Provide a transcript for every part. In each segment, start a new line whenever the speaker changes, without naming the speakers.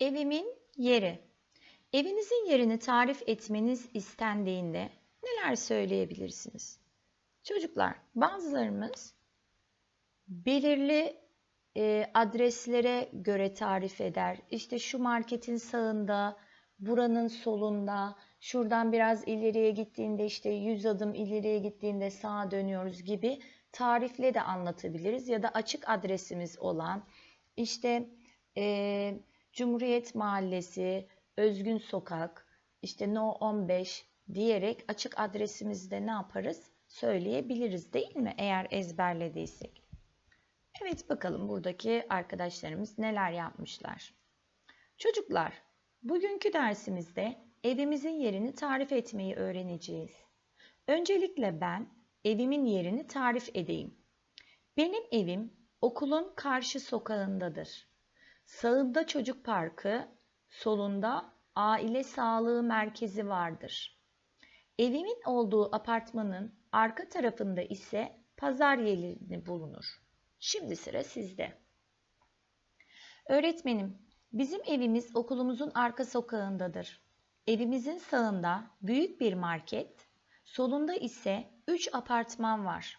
Evimin yeri. Evinizin yerini tarif etmeniz istendiğinde neler söyleyebilirsiniz? Çocuklar, bazılarımız belirli e, adreslere göre tarif eder. İşte şu marketin sağında, buranın solunda, şuradan biraz ileriye gittiğinde işte 100 adım ileriye gittiğinde sağa dönüyoruz gibi tarifle de anlatabiliriz. Ya da açık adresimiz olan işte e, Cumhuriyet Mahallesi, Özgün Sokak, işte No 15 diyerek açık adresimizde ne yaparız? Söyleyebiliriz değil mi? Eğer ezberlediysek. Evet bakalım buradaki arkadaşlarımız neler yapmışlar. Çocuklar, bugünkü dersimizde evimizin yerini tarif etmeyi öğreneceğiz. Öncelikle ben evimin yerini tarif edeyim. Benim evim okulun karşı sokağındadır. Sağında çocuk parkı, solunda aile sağlığı merkezi vardır. Evimin olduğu apartmanın arka tarafında ise pazar yeri bulunur. Şimdi sıra sizde. Öğretmenim, bizim evimiz okulumuzun arka sokağındadır. Evimizin sağında büyük bir market, solunda ise 3 apartman var.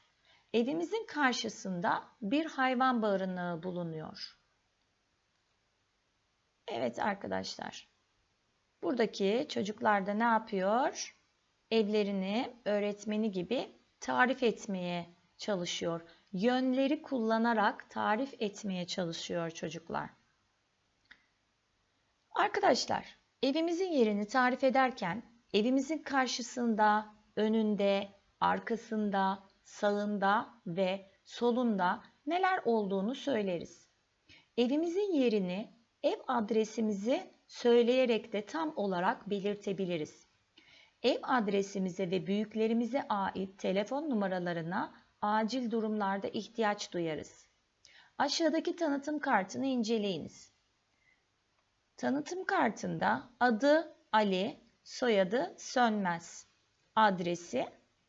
Evimizin karşısında bir hayvan barınağı bulunuyor. Evet arkadaşlar. Buradaki çocuklar da ne yapıyor? Evlerini öğretmeni gibi tarif etmeye çalışıyor. Yönleri kullanarak tarif etmeye çalışıyor çocuklar. Arkadaşlar, evimizin yerini tarif ederken evimizin karşısında, önünde, arkasında, sağında ve solunda neler olduğunu söyleriz. Evimizin yerini ev adresimizi söyleyerek de tam olarak belirtebiliriz. Ev adresimize ve büyüklerimize ait telefon numaralarına acil durumlarda ihtiyaç duyarız. Aşağıdaki tanıtım kartını inceleyiniz. Tanıtım kartında adı Ali, soyadı Sönmez, adresi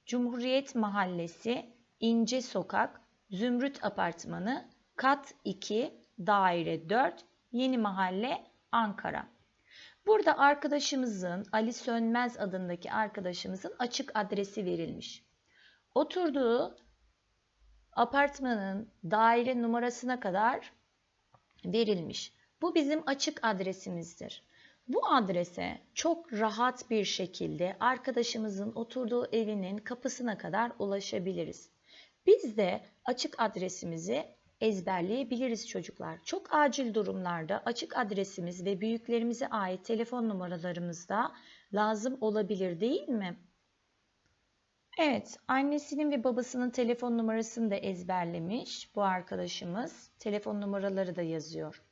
Cumhuriyet Mahallesi, İnce Sokak, Zümrüt Apartmanı, kat 2, daire 4, Yeni Mahalle, Ankara. Burada arkadaşımızın, Ali Sönmez adındaki arkadaşımızın açık adresi verilmiş. Oturduğu apartmanın daire numarasına kadar verilmiş. Bu bizim açık adresimizdir. Bu adrese çok rahat bir şekilde arkadaşımızın oturduğu evinin kapısına kadar ulaşabiliriz. Biz de açık adresimizi ezberleyebiliriz çocuklar. Çok acil durumlarda açık adresimiz ve büyüklerimize ait telefon numaralarımız da lazım olabilir değil mi? Evet, annesinin ve babasının telefon numarasını da ezberlemiş bu arkadaşımız. Telefon numaraları da yazıyor.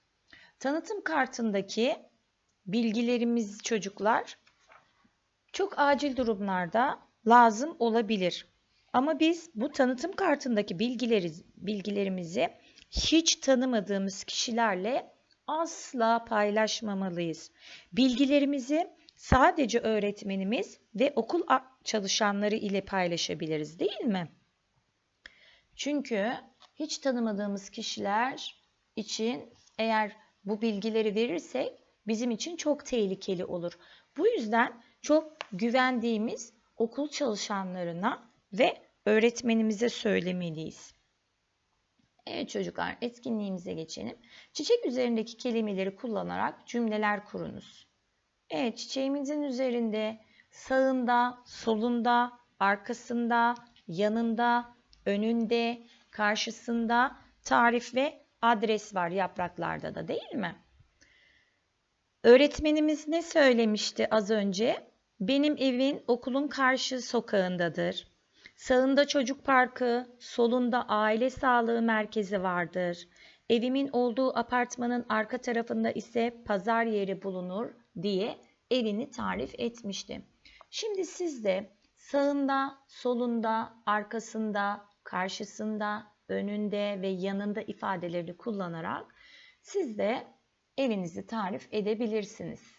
Tanıtım kartındaki bilgilerimiz çocuklar çok acil durumlarda lazım olabilir. Ama biz bu tanıtım kartındaki bilgileri, bilgilerimizi hiç tanımadığımız kişilerle asla paylaşmamalıyız. Bilgilerimizi sadece öğretmenimiz ve okul çalışanları ile paylaşabiliriz değil mi? Çünkü hiç tanımadığımız kişiler için eğer bu bilgileri verirsek bizim için çok tehlikeli olur. Bu yüzden çok güvendiğimiz okul çalışanlarına ve öğretmenimize söylemeliyiz. Evet çocuklar etkinliğimize geçelim. Çiçek üzerindeki kelimeleri kullanarak cümleler kurunuz. Evet çiçeğimizin üzerinde sağında, solunda, arkasında, yanında, önünde, karşısında tarif ve adres var yapraklarda da değil mi? Öğretmenimiz ne söylemişti az önce? Benim evin okulun karşı sokağındadır. Sağında çocuk parkı, solunda aile sağlığı merkezi vardır. Evimin olduğu apartmanın arka tarafında ise pazar yeri bulunur diye evini tarif etmişti. Şimdi siz de sağında, solunda, arkasında, karşısında, önünde ve yanında ifadelerini kullanarak siz de evinizi tarif edebilirsiniz.